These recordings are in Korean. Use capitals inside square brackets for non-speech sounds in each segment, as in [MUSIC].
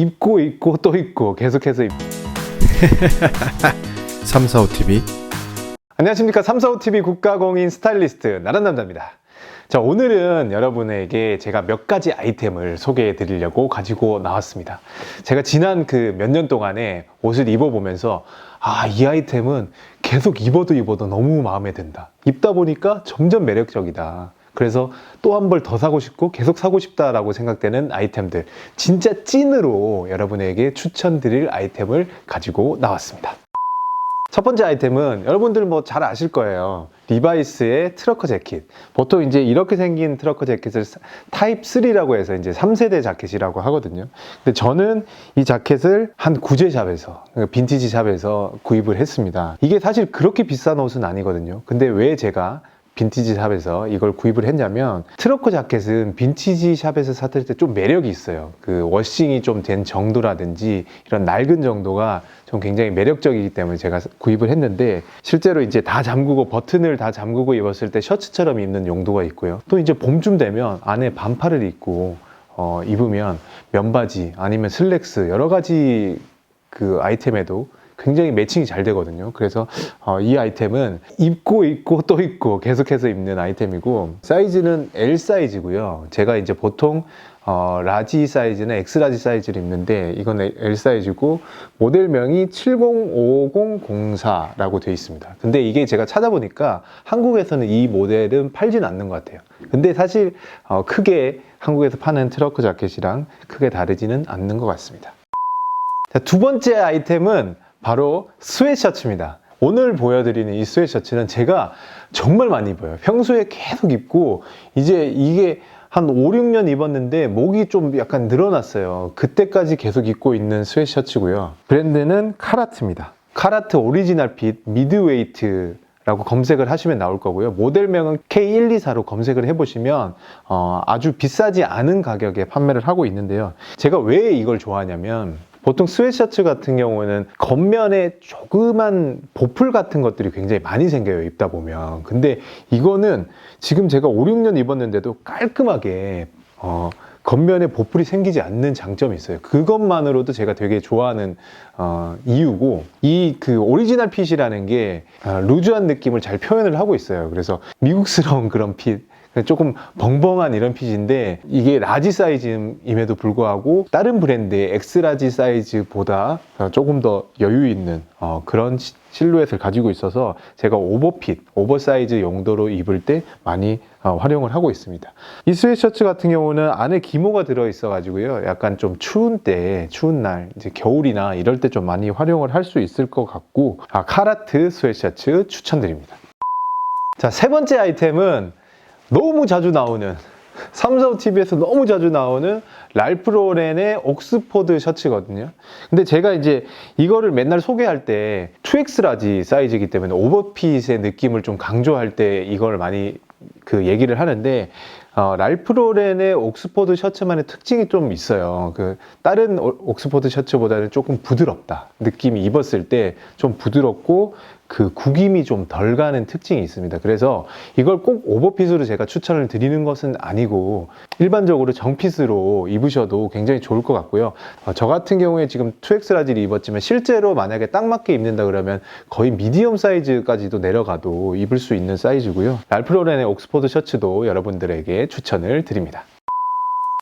입고 입고 또 입고 계속해서 입... 345TV 안녕하십니까. 345TV 국가공인 스타일리스트 나란남자입니다. 자 오늘은 여러분에게 제가 몇 가지 아이템을 소개해 드리려고 가지고 나왔습니다. 제가 지난 그 몇 년 동안에 옷을 입어보면서 아 이 아이템은 계속 입어도 입어도 너무 마음에 든다. 입다 보니까 점점 매력적이다 그래서 또 한 벌 더 사고 싶고 계속 사고 싶다라고 생각되는 아이템들 진짜 찐으로 여러분에게 추천드릴 아이템을 가지고 나왔습니다 첫 번째 아이템은 여러분들 뭐 잘 아실 거예요. 리바이스의 트러커 재킷. 보통 이제 이렇게 생긴 트러커 재킷을 타입 3라고 해서 이제 3세대 자켓이라고 하거든요. 근데 저는 이 자켓을 한 구제샵에서, 그러니까 빈티지 샵에서 구입을 했습니다. 이게 사실 그렇게 비싼 옷은 아니거든요. 근데 왜 제가 빈티지 샵에서 이걸 구입을 했냐면 트러커 자켓은 빈티지 샵에서 샀을 때 좀 매력이 있어요. 그 워싱이 좀 된 정도라든지 이런 낡은 정도가 좀 굉장히 매력적이기 때문에 제가 구입을 했는데 실제로 이제 다 잠그고 버튼을 다 잠그고 입었을 때 셔츠처럼 입는 용도가 있고요. 또 이제 봄쯤 되면 안에 반팔을 입고 어, 입으면 면바지 아니면 슬랙스 여러 가지 그 아이템에도 굉장히 매칭이 잘 되거든요. 그래서 어, 이 아이템은 입고 입고 또 입고 계속해서 입는 아이템이고 사이즈는 L 사이즈고요. 제가 이제 보통 어, 라지 사이즈는 X 라지 사이즈를 입는데 이건 L 사이즈고 모델명이 705004라고 되어 있습니다. 근데 이게 제가 찾아보니까 한국에서는 이 모델은 팔진 않는 것 같아요. 근데 사실 어, 크게 한국에서 파는 트러크 자켓이랑 크게 다르지는 않는 것 같습니다. 자, 두 번째 아이템은 바로 스웨셔츠입니다. 오늘 보여드리는 이 스웨셔츠는 제가 정말 많이 입어요. 평소에 계속 입고 이제 이게 한 5, 6년 입었는데 목이 좀 약간 늘어났어요. 그때까지 계속 입고 있는 스웨셔츠고요. 브랜드는 카라트입니다. 카라트 오리지널 핏 미드웨이트 라고 검색을 하시면 나올 거고요. 모델명은 K124로 검색을 해보시면 어, 아주 비싸지 않은 가격에 판매를 하고 있는데요. 제가 왜 이걸 좋아하냐면 보통 스웨셔츠 같은 경우는 겉면에 조그만 보풀 같은 것들이 굉장히 많이 생겨요 입다 보면. 근데 이거는 지금 제가 5, 6년 입었는데도 깔끔하게 어, 겉면에 보풀이 생기지 않는 장점이 있어요. 그것만으로도 제가 되게 좋아하는 어, 이유고 이 그 오리지널 핏이라는 게 어, 루즈한 느낌을 잘 표현을 하고 있어요. 그래서 미국스러운 그런 핏 조금 벙벙한 이런 핏인데 이게 라지 사이즈임에도 불구하고 다른 브랜드의 엑스라지 사이즈보다 조금 더 여유 있는 어, 그런 시- 실루엣을 가지고 있어서 제가 오버핏, 오버사이즈 용도로 입을 때 많이 어, 활용을 하고 있습니다. 이 스웨셔츠 같은 경우는 안에 기모가 들어 있어 가지고요. 약간 좀 추운 때, 추운 날, 이제 겨울이나 이럴 때 좀 많이 활용을 할 수 있을 것 같고 아, 카라트 스웨셔츠 추천드립니다. 자, 세 번째 아이템은 너무 자주 나오는 [LAUGHS] 삼성 TV에서 너무 자주 나오는 랄프 로렌의 옥스포드 셔츠거든요. 근데 제가 이제 이거를 맨날 소개할 때 2X 라지 사이즈이기 때문에 오버핏의 느낌을 좀 강조할 때 이걸 많이 그 얘기를 하는데 어, 랄프 로렌의 옥스포드 셔츠만의 특징이 좀 있어요. 그 다른 오- 옥스포드 셔츠보다는 조금 부드럽다. 느낌이 입었을 때 좀 부드럽고 그 구김이 좀 덜 가는 특징이 있습니다. 그래서 이걸 꼭 오버핏으로 제가 추천을 드리는 것은 아니고 일반적으로 정핏으로 입으셔도 굉장히 좋을 것 같고요. 어, 저 같은 경우에 지금 2X 라지를 입었지만 실제로 만약에 딱 맞게 입는다 그러면 거의 미디엄 사이즈까지도 내려가도 입을 수 있는 사이즈고요. 랄프 로렌의 옥스 포드 셔츠도 여러분들에게 추천을 드립니다.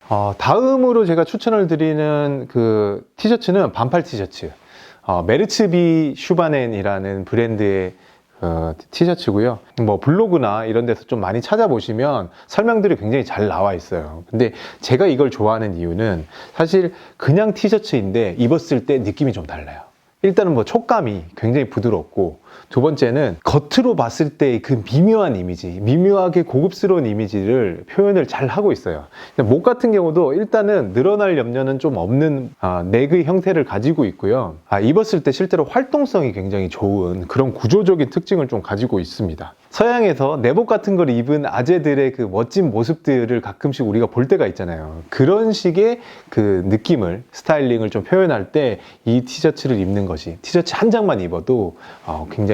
어, 다음으로 제가 추천을 드리는 그 티셔츠는 반팔 티셔츠. 어, 메르츠비 슈바넨이라는 브랜드의 어, 티셔츠고요. 뭐 블로그나 이런 데서 좀 많이 찾아보시면 설명들이 굉장히 잘 나와 있어요. 근데 제가 이걸 좋아하는 이유는 사실 그냥 티셔츠인데 입었을 때 느낌이 좀 달라요. 일단은 뭐 촉감이 굉장히 부드럽고 두 번째는 겉으로 봤을 때그 미묘한 이미지, 미묘하게 고급스러운 이미지를 표현을 잘 하고 있어요. 목 같은 경우도 일단은 늘어날 염려는 좀 없는 아, 넥의 형태를 가지고 있고요. 아, 입었을 때 실제로 활동성이 굉장히 좋은 그런 구조적인 특징을 좀 가지고 있습니다. 서양에서 내복 같은 걸 입은 아재들의 그 멋진 모습들을 가끔씩 우리가 볼 때가 있잖아요. 그런 식의 그 느낌을, 스타일링을 좀 표현할 때 이 티셔츠를 입는 것이 티셔츠 한 장만 입어도 어, 굉장히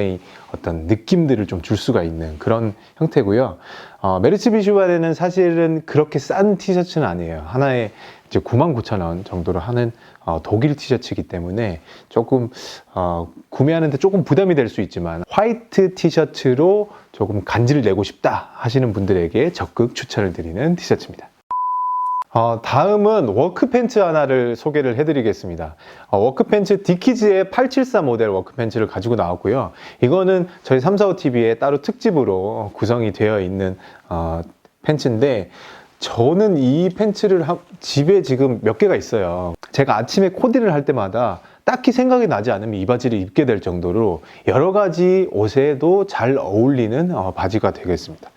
어떤 느낌들을 좀 줄 수가 있는 그런 형태고요. 어, 메르츠 비슈바레는 사실은 그렇게 싼 티셔츠는 아니에요. 하나에 이제 99,000원 정도로 하는 어, 독일 티셔츠이기 때문에 조금 어, 구매하는데 조금 부담이 될 수 있지만 화이트 티셔츠로 조금 간지를 내고 싶다 하시는 분들에게 적극 추천을 드리는 티셔츠입니다. 어, 다음은 워크팬츠 하나를 소개를 해드리겠습니다. 어, 워크팬츠 디키즈의 874 모델 워크팬츠를 가지고 나왔고요. 이거는 저희 345TV에 따로 특집으로 구성이 되어 있는 어, 팬츠인데 저는 이 팬츠를 하- 집에 지금 몇 개가 있어요. 제가 아침에 코디를 할 때마다 딱히 생각이 나지 않으면 이 바지를 입게 될 정도로 여러 가지 옷에도 잘 어울리는 어, 바지가 되겠습니다.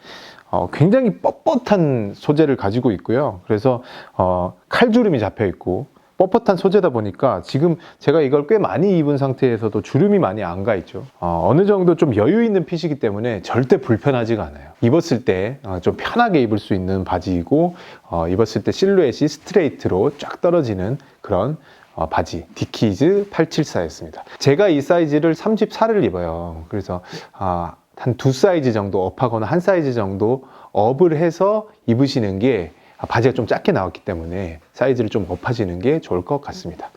어, 굉장히 뻣뻣한 소재를 가지고 있고요. 그래서 어, 칼주름이 잡혀 있고 뻣뻣한 소재다 보니까 지금 제가 이걸 꽤 많이 입은 상태에서도 주름이 많이 안 가 있죠. 어, 느 정도 좀 여유 있는 핏이기 때문에 절대 불편하지가 않아요. 입었을 때 좀 편하게 입을 수 있는 바지이고 어, 입었을 때 실루엣이 스트레이트로 쫙 떨어지는 그런 어, 바지 디키즈 874였습니다. 제가 이 사이즈를 34를 입어요. 그래서 아, 한 두 사이즈 정도 업하거나 한 사이즈 정도 업을 해서 입으시는 게 아, 바지가 좀 작게 나왔기 때문에 사이즈를 좀 업하시는 게 좋을 것 같습니다.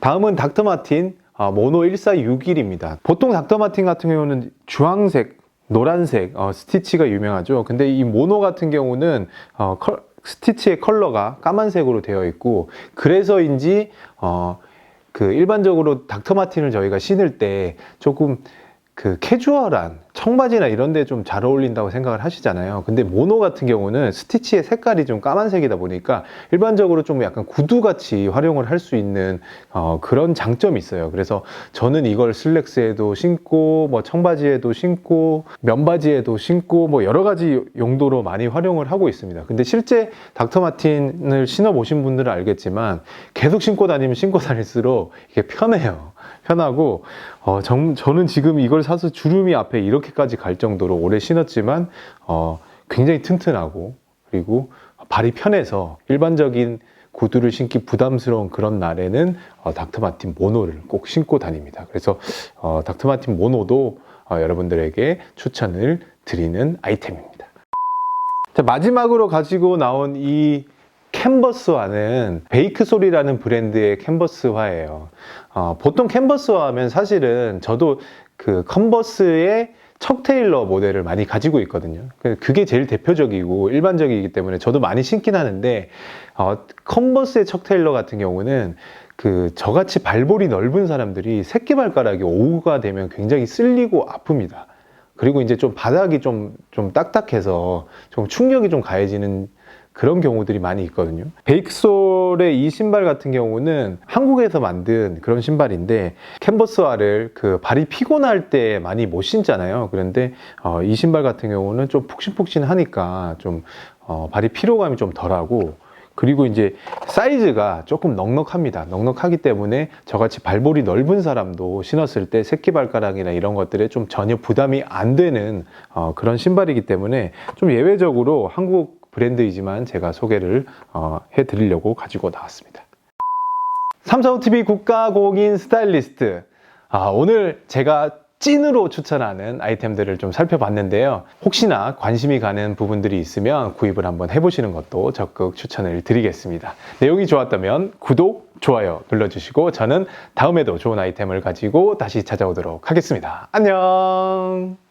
다음은 닥터마틴 어, 모노 1461입니다. 보통 닥터마틴 같은 경우는 주황색, 노란색 어, 스티치가 유명하죠. 근데 이 모노 같은 경우는 어, 컬- 스티치의 컬러가 까만색으로 되어 있고 그래서인지 어, 그 일반적으로 닥터마틴을 저희가 신을 때 조금 그 캐주얼한 청바지나 이런 데 좀 잘 어울린다고 생각을 하시잖아요. 근데 모노 같은 경우는 스티치의 색깔이 좀 까만색이다 보니까 일반적으로 좀 약간 구두같이 활용을 할 수 있는 어, 그런 장점이 있어요. 그래서 저는 이걸 슬랙스에도 신고 뭐 청바지에도 신고 면바지에도 신고 뭐 여러 가지 용도로 많이 활용을 하고 있습니다. 근데 실제 닥터 마틴을 신어 보신 분들은 알겠지만 계속 신고 다니면 신고 다닐수록 이게 편해요. 편하고 어, 정- 저는 지금 이걸 사서 주름이 앞에 이렇게 까지 갈 정도로 오래 신었지만 어, 굉장히 튼튼하고 그리고 발이 편해서 일반적인 구두를 신기 부담스러운 그런 날에는 어, 닥터 마틴 모노를 꼭 신고 다닙니다. 그래서 어, 닥터 마틴 모노도 어, 여러분들에게 추천을 드리는 아이템입니다. 자, 마지막으로 가지고 나온 이 캔버스화는 베이크솔이라는 브랜드의 캔버스화예요. 어, 보통 캔버스화 하면 사실은 저도 그 컨버스의 척 테일러 모델을 많이 가지고 있거든요. 그- 그게 제일 대표적이고 일반적이기 때문에 저도 많이 신긴 하는데 어, 컨버스의 척 테일러 같은 경우는 그 저같이 발볼이 넓은 사람들이 새끼발가락이 오후가 되면 굉장히 쓸리고 아픕니다. 그리고 이제 좀 바닥이 좀, 좀 딱딱해서 좀 충격이 좀 가해지는 그런 경우들이 많이 있거든요. 베이크솔의 이 신발 같은 경우는 한국에서 만든 그런 신발인데 캔버스화를 그 발이 피곤할 때 많이 못 신잖아요. 그런데 어, 이 신발 같은 경우는 좀 푹신푹신하니까 좀 어, 발이 피로감이 좀 덜하고 그리고 이제 사이즈가 조금 넉넉합니다. 넉넉하기 때문에 저같이 발볼이 넓은 사람도 신었을 때 새끼발가락이나 이런 것들에 좀 전혀 부담이 안 되는 어, 그런 신발이기 때문에 좀 예외적으로 한국 브랜드이지만 제가 소개를 어, 해드리려고 가지고 나왔습니다. 345TV 국가공인 스타일리스트. 아, 오늘 제가 찐으로 추천하는 아이템들을 좀 살펴봤는데요. 혹시나 관심이 가는 부분들이 있으면 구입을 한번 해보시는 것도 적극 추천을 드리겠습니다. 내용이 좋았다면 구독, 좋아요 눌러주시고 저는 다음에도 좋은 아이템을 가지고 다시 찾아오도록 하겠습니다. 안녕!